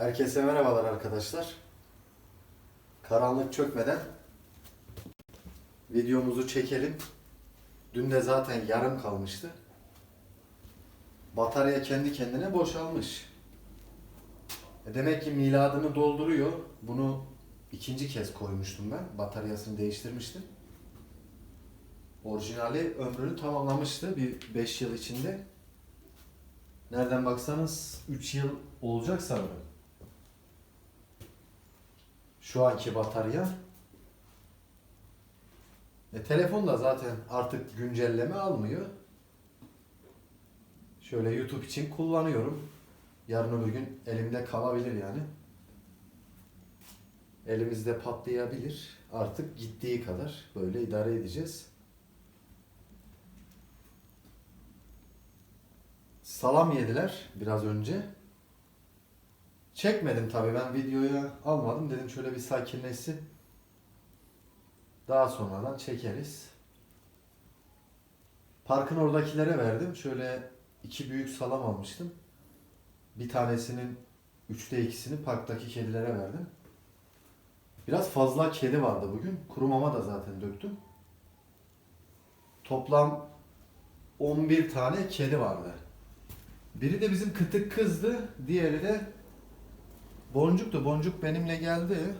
Herkese merhabalar arkadaşlar. Karanlık çökmeden videomuzu çekelim. Dün de zaten yarım kalmıştı. Batarya kendi kendine boşalmış. E demek ki miladını dolduruyor. Bunu ikinci kez koymuştum ben. Bataryasını değiştirmiştim. Orijinali ömrünü tamamlamıştı bir 5 yıl içinde. Nereden baksanız 3 yıl olacak sanırım. Şu anki batarya. E, telefon da zaten artık güncelleme almıyor. Şöyle YouTube için kullanıyorum. Yarın öbür gün elimde kalabilir yani. Elimizde patlayabilir. Artık gittiği kadar böyle idare edeceğiz. Salam yediler biraz önce. Çekmedim tabii ben videoya almadım dedim şöyle bir sakinleşsin. Daha sonradan çekeriz. Parkın oradakilere verdim. Şöyle iki büyük salam almıştım. Bir tanesinin üçte ikisini parktaki kedilere verdim. Biraz fazla kedi vardı bugün. Kuru mama da zaten döktüm. Toplam 11 tane kedi vardı. Biri de bizim kıtık kızdı. Diğeri de Boncuk'tu. Boncuk benimle geldi.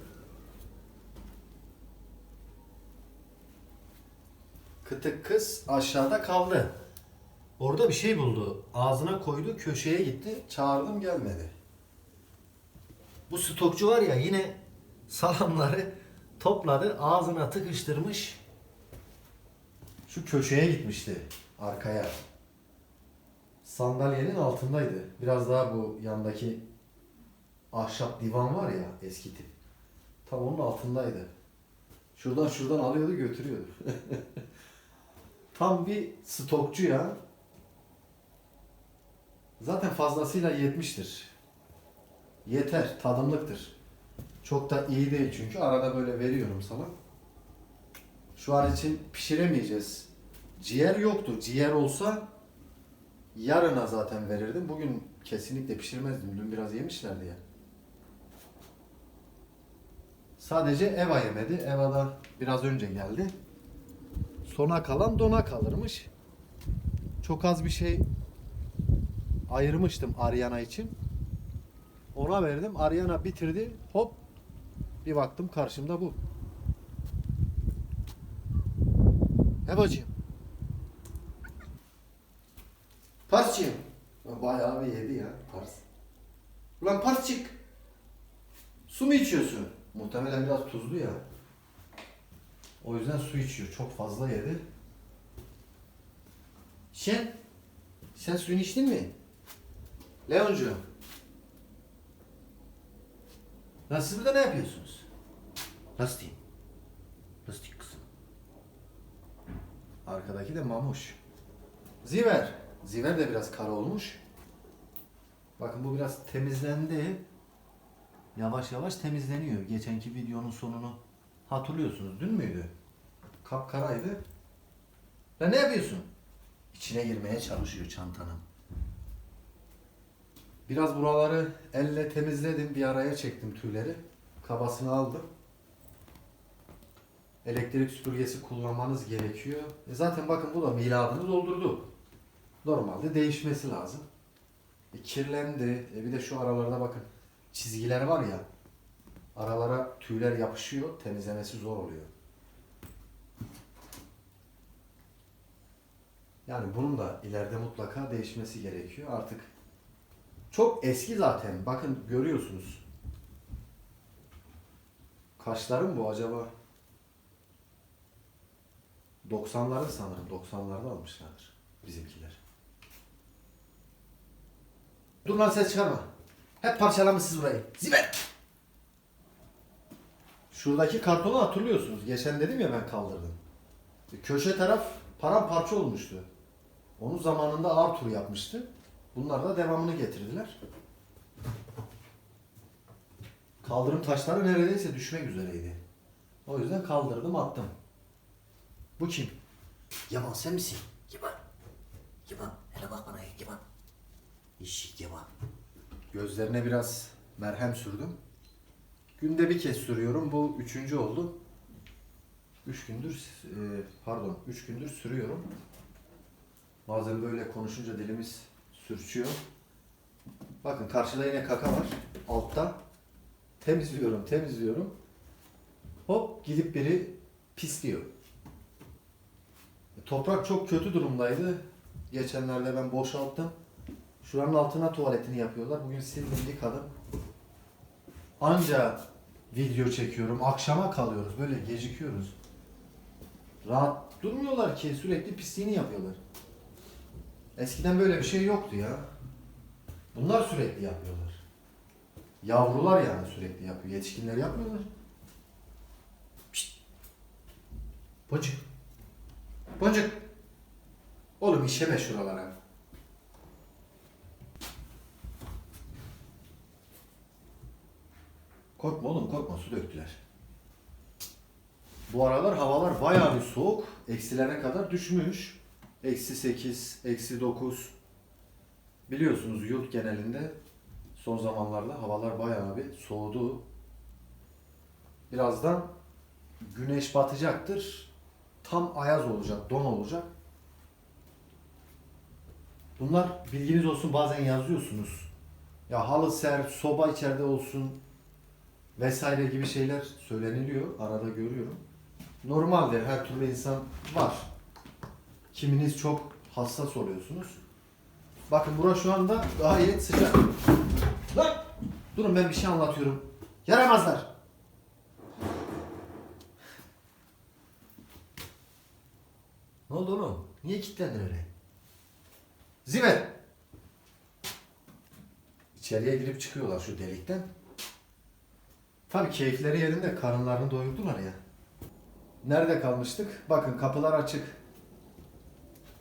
Kıtık kız aşağıda kaldı. Orada bir şey buldu. Ağzına koydu, köşeye gitti. Çağırdım gelmedi. Bu stokçu var ya yine salamları topladı, ağzına tıkıştırmış. Şu köşeye gitmişti arkaya. Sandalyenin altındaydı. Biraz daha bu yandaki ahşap divan var ya eski tip. Tam onun altındaydı. Şuradan şuradan alıyordu götürüyordu. Tam bir stokçu ya. Zaten fazlasıyla yetmiştir. Yeter, tadımlıktır. Çok da iyi değil çünkü arada böyle veriyorum sana. Şu an için pişiremeyeceğiz. Ciğer yoktu. Ciğer olsa yarına zaten verirdim. Bugün kesinlikle pişirmezdim. Dün biraz yemişlerdi ya. Sadece Eva yemedi. Eva da biraz önce geldi. Sona kalan dona kalırmış. Çok az bir şey ayırmıştım Ariana için. Ona verdim. Ariana bitirdi. Hop bir baktım karşımda bu. Evacığım. Parsçıyım. Bayağı bir yedi ya Pars. Ulan Parsçık. Su mu içiyorsun? Muhtemelen biraz tuzlu ya. O yüzden su içiyor. Çok fazla yedi. Sen? Sen suyunu içtin mi? Leoncu. Lan siz burada ne yapıyorsunuz? Nasıl diyeyim? Nasıl diyeyim kızım? Arkadaki de Mamuş. Ziver. Ziver de biraz kara olmuş. Bakın bu biraz temizlendi. Yavaş yavaş temizleniyor. Geçenki videonun sonunu hatırlıyorsunuz. Dün müydü? Kapkaraydı. Lan ne yapıyorsun? İçine girmeye çalışıyor çantanın. Biraz buraları elle temizledim. Bir araya çektim tüyleri. Kabasını aldım. Elektrik süpürgesi kullanmanız gerekiyor. E zaten bakın bu da miladını doldurdu. Normalde değişmesi lazım. E kirlendi. E bir de şu aralarda bakın çizgiler var ya. Aralara tüyler yapışıyor. Temizlemesi zor oluyor. Yani bunun da ileride mutlaka değişmesi gerekiyor. Artık çok eski zaten. Bakın görüyorsunuz. Kaşlarım bu acaba? 90'ların sanırım. 90'larda almışlardır bizimkiler. Dur lan ses çıkarma. Hep parçalamışsınız burayı. Ziber! Şuradaki kartonu hatırlıyorsunuz. Geçen dedim ya ben kaldırdım. Köşe taraf paramparça olmuştu. Onu zamanında Arthur yapmıştı. Bunlar da devamını getirdiler. Kaldırım taşları neredeyse düşmek üzereydi. O yüzden kaldırdım attım. Bu kim? Yaman sen misin? Yaman. Yaman. Hele bak bana Yaman. İşi Yaman. Gözlerine biraz merhem sürdüm. Günde bir kez sürüyorum. Bu üçüncü oldu. Üç gündür, e, pardon, üç gündür sürüyorum. Bazen böyle konuşunca dilimiz sürçüyor. Bakın karşıda yine kaka var. Altta. Temizliyorum, temizliyorum. Hop gidip biri pisliyor. Toprak çok kötü durumdaydı. Geçenlerde ben boşalttım. Şuranın altına tuvaletini yapıyorlar. Bugün sildim yıkadım. Anca video çekiyorum. Akşama kalıyoruz. Böyle gecikiyoruz. Rahat durmuyorlar ki. Sürekli pisliğini yapıyorlar. Eskiden böyle bir şey yoktu ya. Bunlar sürekli yapıyorlar. Yavrular yani sürekli yapıyor. Yetişkinler yapmıyorlar. Pişt. Boncuk. Boncuk. Oğlum işeme şuralara. Korkma oğlum korkma su döktüler. Bu aralar havalar bayağı bir soğuk. Eksilere kadar düşmüş. Eksi 8, eksi 9. Biliyorsunuz yurt genelinde son zamanlarda havalar bayağı bir soğudu. Birazdan güneş batacaktır. Tam ayaz olacak, don olacak. Bunlar bilginiz olsun bazen yazıyorsunuz. Ya halı ser, soba içeride olsun vesaire gibi şeyler söyleniliyor. Arada görüyorum. Normaldir her türlü insan var. Kiminiz çok hassas oluyorsunuz. Bakın bura şu anda gayet sıcak. Lan! Durun ben bir şey anlatıyorum. Yaramazlar. Ne oldu oğlum? Niye kilitlendin öyle? Ziver! İçeriye girip çıkıyorlar şu delikten. Tabii keyifleri yerinde karınlarını doyurdular ya. Nerede kalmıştık? Bakın kapılar açık.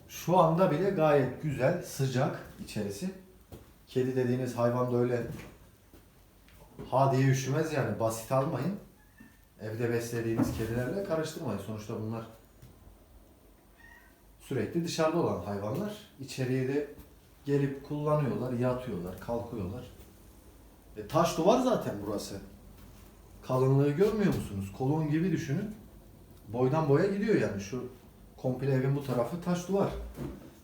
Şu anda bile gayet güzel, sıcak içerisi. Kedi dediğiniz hayvan da öyle ha diye üşümez yani basit almayın. Evde beslediğiniz kedilerle karıştırmayın. Sonuçta bunlar sürekli dışarıda olan hayvanlar. İçeriye de gelip kullanıyorlar, yatıyorlar, kalkıyorlar. E, taş duvar zaten burası. Kalınlığı görmüyor musunuz? Kolon gibi düşünün. Boydan boya gidiyor yani şu komple evin bu tarafı taş duvar.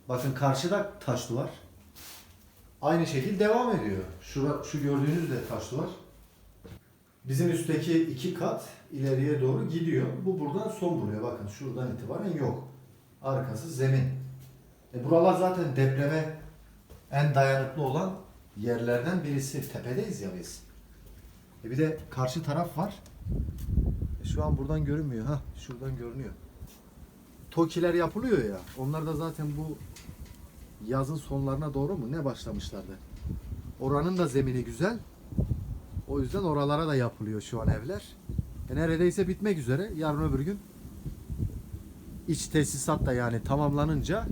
Bakın karşıda taş duvar. Aynı şekil devam ediyor. Şura, şu gördüğünüz de taş duvar. Bizim üstteki iki kat ileriye doğru gidiyor. Bu buradan son buluyor. Bakın şuradan itibaren yok. Arkası zemin. E buralar zaten depreme en dayanıklı olan yerlerden birisi. Tepedeyiz ya biz. E bir de karşı taraf var. E şu an buradan görünmüyor. ha şuradan görünüyor. Tokiler yapılıyor ya. Onlar da zaten bu yazın sonlarına doğru mu ne başlamışlardı. Oranın da zemini güzel. O yüzden oralara da yapılıyor şu an evler. E neredeyse bitmek üzere. Yarın öbür gün iç tesisat da yani tamamlanınca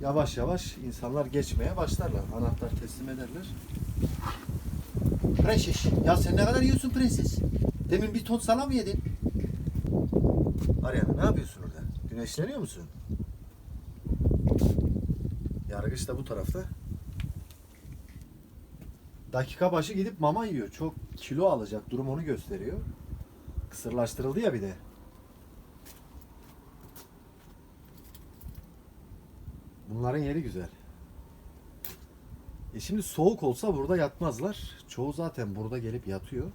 yavaş yavaş insanlar geçmeye başlarlar. Anahtar teslim ederler. Prenses. Ya sen ne kadar yiyorsun prenses? Demin bir ton salam yedin. Ariana ne yapıyorsun orada? Güneşleniyor musun? Yargıç da bu tarafta. Dakika başı gidip mama yiyor. Çok kilo alacak. Durum onu gösteriyor. Kısırlaştırıldı ya bir de. Bunların yeri güzel. E şimdi soğuk olsa burada yatmazlar. Çoğu zaten burada gelip yatıyor.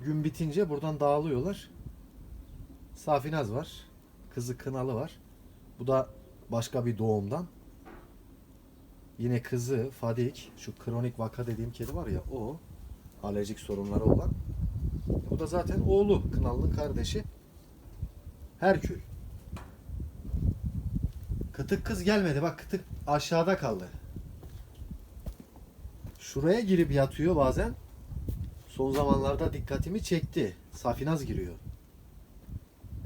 Gün bitince buradan dağılıyorlar. Safinaz var. Kızı Kınalı var. Bu da başka bir doğumdan. Yine kızı Fadik, şu kronik vaka dediğim kedi var ya o. Alerjik sorunları olan. Bu da zaten oğlu, Kınalı'nın kardeşi. Herkül. Kıtık kız gelmedi. Bak kıtık aşağıda kaldı. Şuraya girip yatıyor bazen. Son zamanlarda dikkatimi çekti. Safinaz giriyor.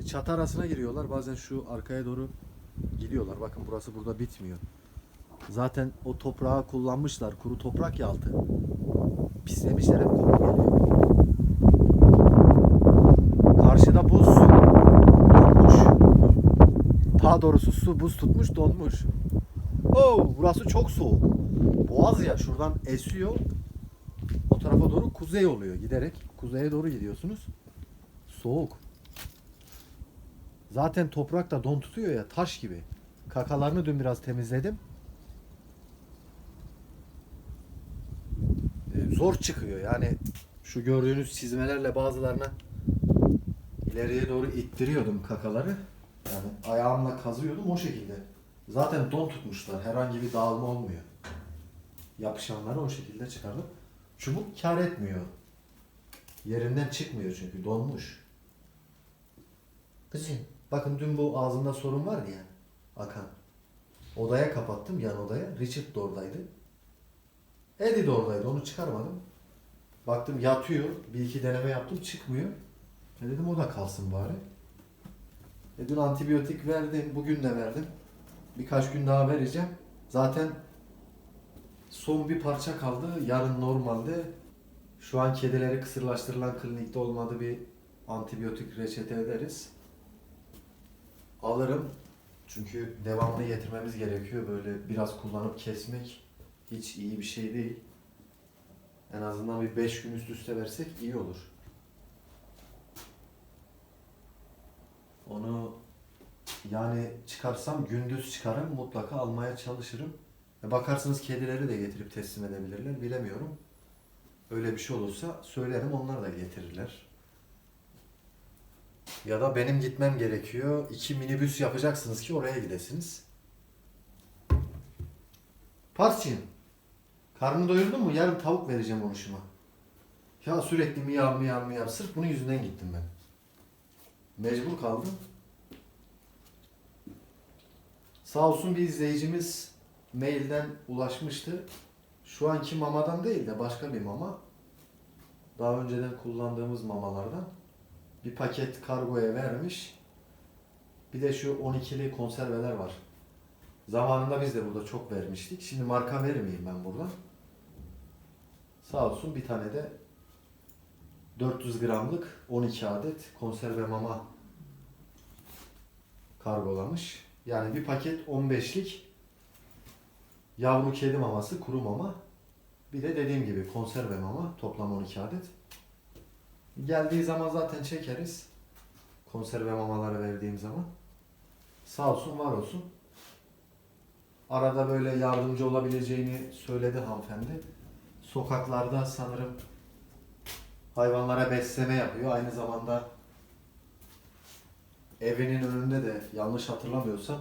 E, Çatı arasına giriyorlar. Bazen şu arkaya doğru gidiyorlar. Bakın burası burada bitmiyor. Zaten o toprağı kullanmışlar. Kuru toprak ya altı. Pislemişler hep koku geliyor. Karşıda buz donmuş. Daha doğrusu su buz tutmuş donmuş. Oo, burası çok soğuk. Boğaz ya şuradan esiyor. O tarafa doğru kuzey oluyor giderek. Kuzeye doğru gidiyorsunuz. Soğuk. Zaten toprak da don tutuyor ya taş gibi. Kakalarını dün biraz temizledim. Ee, zor çıkıyor yani şu gördüğünüz çizmelerle bazılarına ileriye doğru ittiriyordum kakaları. Yani ayağımla kazıyordum o şekilde. Zaten don tutmuşlar. Herhangi bir dağılma olmuyor. Yapışanları o şekilde çıkardım. Çubuk kar etmiyor. Yerinden çıkmıyor çünkü donmuş. Kızım. Bakın dün bu ağzında sorun vardı ya. Akan. Odaya kapattım yan odaya. Richard da oradaydı. Eddie de oradaydı. Onu çıkarmadım. Baktım yatıyor. Bir iki deneme yaptım. Çıkmıyor. E dedim o da kalsın bari. E dün antibiyotik verdim. Bugün de verdim. Birkaç gün daha vereceğim. Zaten son bir parça kaldı. Yarın normalde şu an kedileri kısırlaştırılan klinikte olmadı bir antibiyotik reçete ederiz. Alırım. Çünkü devamlı getirmemiz gerekiyor. Böyle biraz kullanıp kesmek hiç iyi bir şey değil. En azından bir 5 gün üst üste versek iyi olur. Onu yani çıkarsam gündüz çıkarım mutlaka almaya çalışırım. Bakarsınız kedileri de getirip teslim edebilirler bilemiyorum. Öyle bir şey olursa söylerim onlar da getirirler. Ya da benim gitmem gerekiyor. İki minibüs yapacaksınız ki oraya gidesiniz. Parsçıyım. Karnını doyurdun mu? Yarın tavuk vereceğim oluşuma. Ya sürekli miyav miyav miyav. Sırf bunun yüzünden gittim ben. Mecbur kaldım. Sağ olsun bir izleyicimiz mailden ulaşmıştı. Şu anki mamadan değil de başka bir mama. Daha önceden kullandığımız mamalardan. Bir paket kargoya vermiş. Bir de şu 12'li konserveler var. Zamanında biz de burada çok vermiştik. Şimdi marka vermeyeyim ben burada. Sağ olsun bir tane de 400 gramlık 12 adet konserve mama kargolamış. Yani bir paket 15'lik yavru kedi maması, kuru mama. Bir de dediğim gibi konserve mama toplam 12 adet. Geldiği zaman zaten çekeriz. Konserve mamaları verdiğim zaman. Sağ olsun, var olsun. Arada böyle yardımcı olabileceğini söyledi hanımefendi. Sokaklarda sanırım hayvanlara besleme yapıyor. Aynı zamanda evinin önünde de yanlış hatırlamıyorsam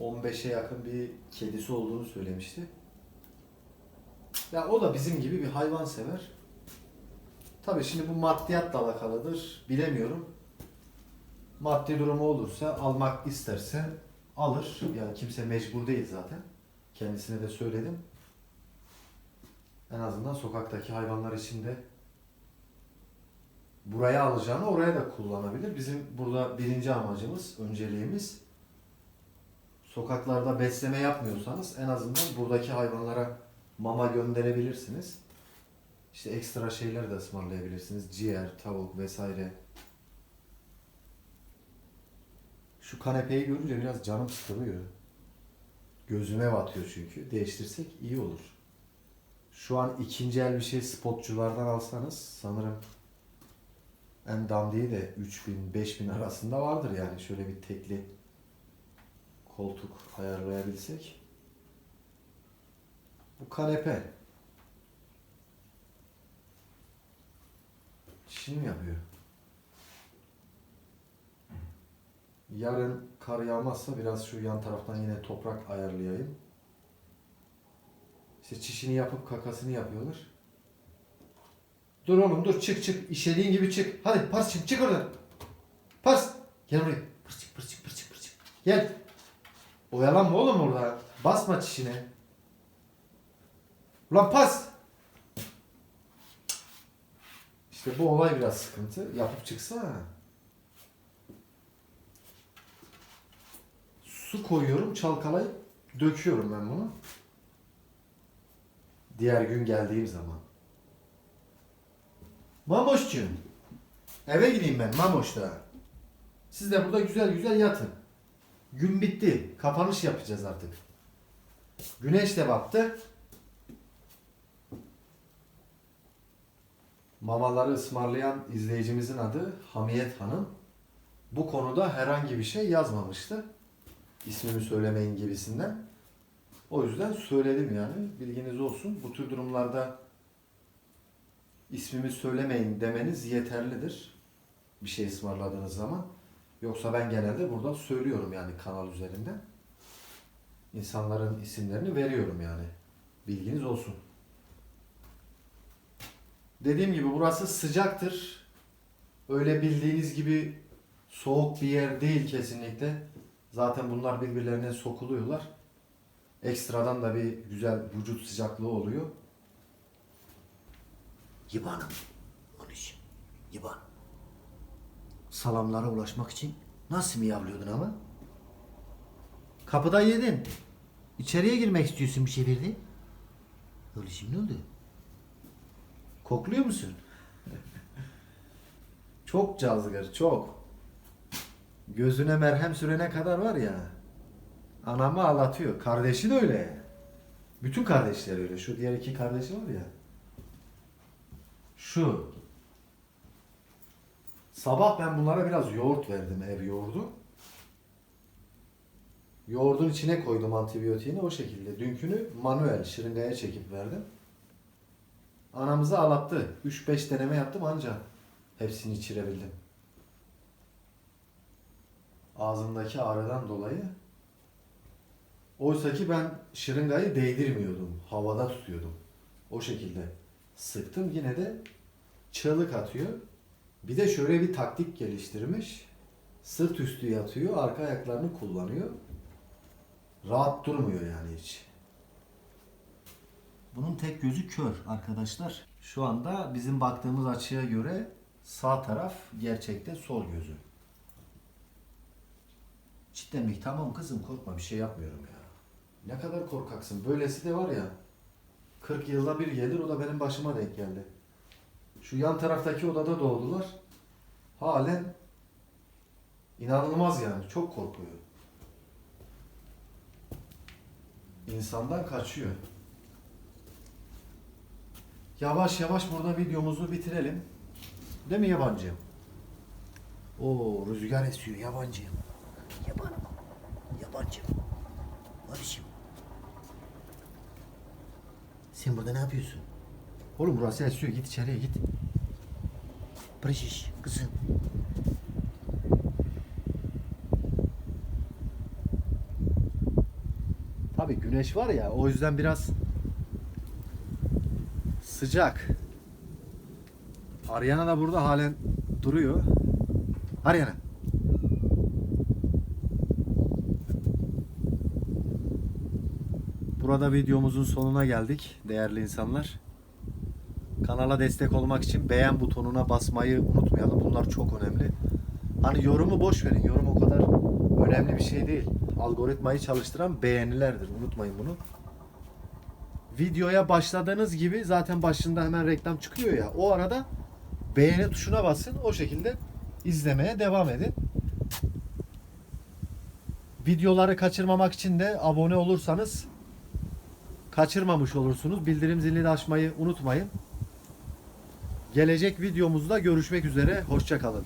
15'e yakın bir kedisi olduğunu söylemişti. Ya o da bizim gibi bir hayvan sever. Tabii şimdi bu maddiyatla alakalıdır. Bilemiyorum. Maddi durumu olursa almak isterse alır. Yani kimse mecbur değil zaten. Kendisine de söyledim. En azından sokaktaki hayvanlar için de buraya alacağını oraya da kullanabilir. Bizim burada birinci amacımız, önceliğimiz sokaklarda besleme yapmıyorsanız en azından buradaki hayvanlara mama gönderebilirsiniz. İşte ekstra şeyler de ısmarlayabilirsiniz. Ciğer, tavuk vesaire. Şu kanepeyi görünce biraz canım sıkılıyor. Gözüme batıyor çünkü. Değiştirsek iyi olur. Şu an ikinci el bir şey spotçulardan alsanız sanırım en dandiği de 3000-5000 arasında vardır yani. Şöyle bir tekli koltuk ayarlayabilsek. Bu kanepe. Çin yapıyor. Yarın kar yağmazsa biraz şu yan taraftan yine toprak ayarlayayım. İşte çişini yapıp kakasını yapıyorlar. Dur oğlum dur çık çık. İşediğin gibi çık. Hadi pars çık oradan. Pars. Gel buraya. Pırs çık pırs çık pırs çık pırs çık. Gel. Oyalanma oğlum orada. Basma çişine. Ulan pas. İşte bu olay biraz sıkıntı. Yapıp çıksana. Su koyuyorum, çalkalayıp döküyorum ben bunu. Diğer gün geldiğim zaman. Mamoşcuğum. Eve gideyim ben Mamoş'ta. Siz de burada güzel güzel yatın. Gün bitti. Kapanış yapacağız artık. Güneş de battı. mamaları ısmarlayan izleyicimizin adı Hamiyet Hanım. Bu konuda herhangi bir şey yazmamıştı. İsmimi söylemeyin gibisinden. O yüzden söyledim yani. Bilginiz olsun. Bu tür durumlarda ismimi söylemeyin demeniz yeterlidir. Bir şey ısmarladığınız zaman. Yoksa ben genelde burada söylüyorum yani kanal üzerinden. İnsanların isimlerini veriyorum yani. Bilginiz olsun. Dediğim gibi burası sıcaktır. Öyle bildiğiniz gibi soğuk bir yer değil kesinlikle. Zaten bunlar birbirlerine sokuluyorlar. Ekstradan da bir güzel vücut sıcaklığı oluyor. Yıbanım. Konuşayım. Yıban. Salamlara ulaşmak için nasıl miyavlıyordun ama? Kapıda yedin. İçeriye girmek istiyorsun bir verdi. Öyle şimdi oldu? Kokluyor musun? Çok cazgır, çok. Gözüne merhem sürene kadar var ya. Anamı ağlatıyor. Kardeşi de öyle. Bütün kardeşler öyle. Şu diğer iki kardeşi var ya. Şu. Sabah ben bunlara biraz yoğurt verdim, ev yoğurdu. Yoğurdun içine koydum antibiyotiğini o şekilde. Dünkünü manuel şırıngaya çekip verdim. Anamızı ağlattı. 3-5 deneme yaptım anca hepsini içirebildim. Ağzındaki ağrıdan dolayı. Oysa ki ben şırıngayı değdirmiyordum. Havada tutuyordum. O şekilde sıktım. Yine de çığlık atıyor. Bir de şöyle bir taktik geliştirmiş. Sırt üstü yatıyor. Arka ayaklarını kullanıyor. Rahat durmuyor yani hiç. Bunun tek gözü kör arkadaşlar. Şu anda bizim baktığımız açıya göre sağ taraf gerçekte sol gözü. Mi? Tamam kızım. Korkma bir şey yapmıyorum ya. Ne kadar korkaksın. Böylesi de var ya. 40 yılda bir gelir o da benim başıma denk geldi. Şu yan taraftaki odada doğdular. Halen inanılmaz yani. Çok korkuyor. İnsandan kaçıyor. Yavaş yavaş burada videomuzu bitirelim. Değil mi yabancı? Oo rüzgar esiyor yabancı. Yabanım. Yabancı. Barış'ım. Sen burada ne yapıyorsun? Oğlum burası esiyor. Git içeriye git. Barış kızım. Tabii güneş var ya o yüzden biraz sıcak. Ariana da burada halen duruyor. Ariana. Burada videomuzun sonuna geldik değerli insanlar. Kanala destek olmak için beğen butonuna basmayı unutmayalım. Bunlar çok önemli. Hani yorumu boş verin. Yorum o kadar önemli bir şey değil. Algoritmayı çalıştıran beğenilerdir. Unutmayın bunu. Videoya başladığınız gibi zaten başında hemen reklam çıkıyor ya. O arada beğeni tuşuna basın. O şekilde izlemeye devam edin. Videoları kaçırmamak için de abone olursanız kaçırmamış olursunuz. Bildirim zilini de açmayı unutmayın. Gelecek videomuzda görüşmek üzere. Hoşçakalın.